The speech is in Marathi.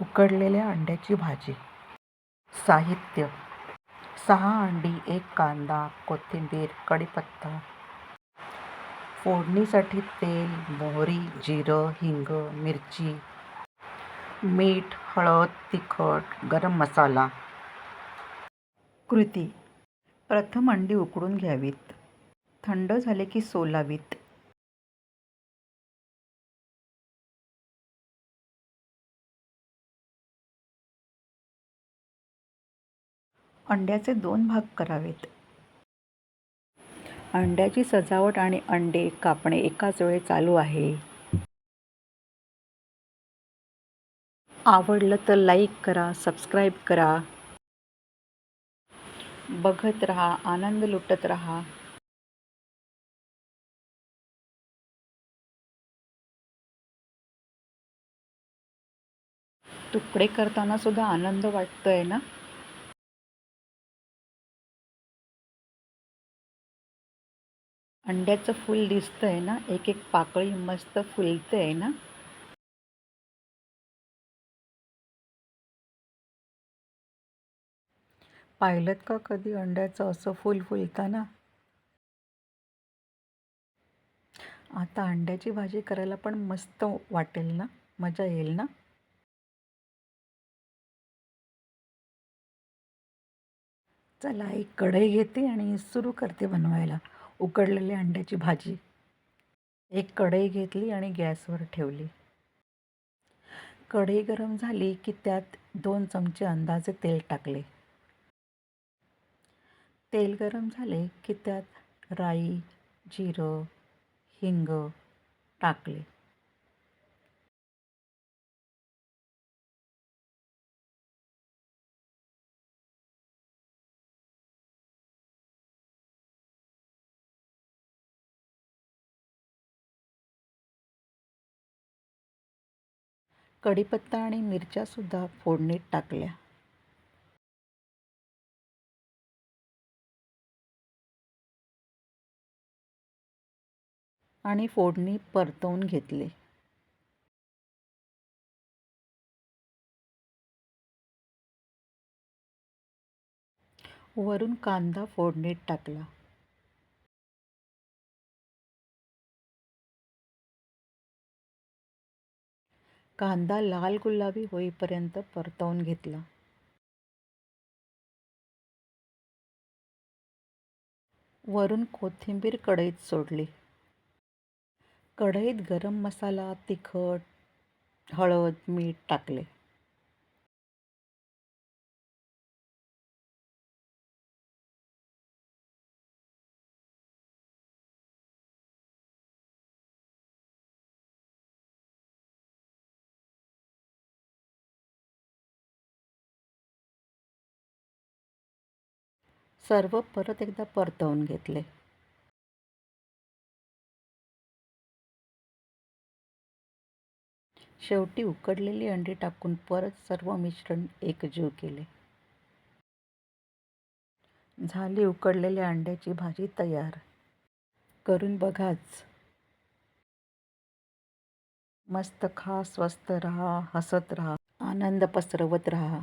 उकडलेल्या अंड्याची भाजी. साहित्य. सहा अंडी एक कांदा कोथिंबीर कढीपत्ता. फोडणीसाठी तेल मोहरी जिरं हिंग मिरची. मीठ हळद तिखट गरम मसाला. कृती. प्रथम अंडी उकडून घ्यावीत. थंड झाले की सोलावीत. अंड्याचे दोन भाग करावेत. अंड्याची सजावट आणि अंडे कापणे एकाच वेळी चालू आहे. आवडलं तर लाईक करा सबस्क्राईब करा. बघत रहा आनंद लुटत रहा. तुकडे करताना सुद्धा आनंद वाटतोय ना? अंड्याचं फूल दिसतंय ना एक एक पाकळी मस्त फुलतंय ना. पाहिलं का कधी अंड्याचं असं फुल फुलताना? आता अंड्याची भाजी करायला पण मस्त वाटेल ना मजा येईल ना? चला एक कढई घेते आणि सुरू करते बनवायला. उकडलेली अंड्याची भाजी. एक कढई घेतली आणि गॅसवर ठेवली. कढई गरम झाली की त्यात दोन चमचे अंदाजे तेल टाकले. तेल गरम झाले की त्यात राई जिरं हिंग टाकले. कढीपत्ता आणि मिरच्यासुद्धा फोडणीत टाकल्या. आणि फोडणी परतवून घेतली. वरून कांदा फोडणीत टाकला. कांदा लाल गुलाबी होईपर्यंत परतवून घेतला. वरून कोथिंबीर कढईत सोडली. कढईत गरम मसाला तिखट हळद मीठ टाकले. सर्व परत एकदा परतवून घेतले. शेवटी उकडलेली अंडी टाकून परत सर्व मिश्रण एकजीव केले. झाली उकडलेल्या अंड्याची भाजी तयार. करून बघाच. मस्त खा स्वस्त रहा हसत रहा आनंद पसरवत रहा.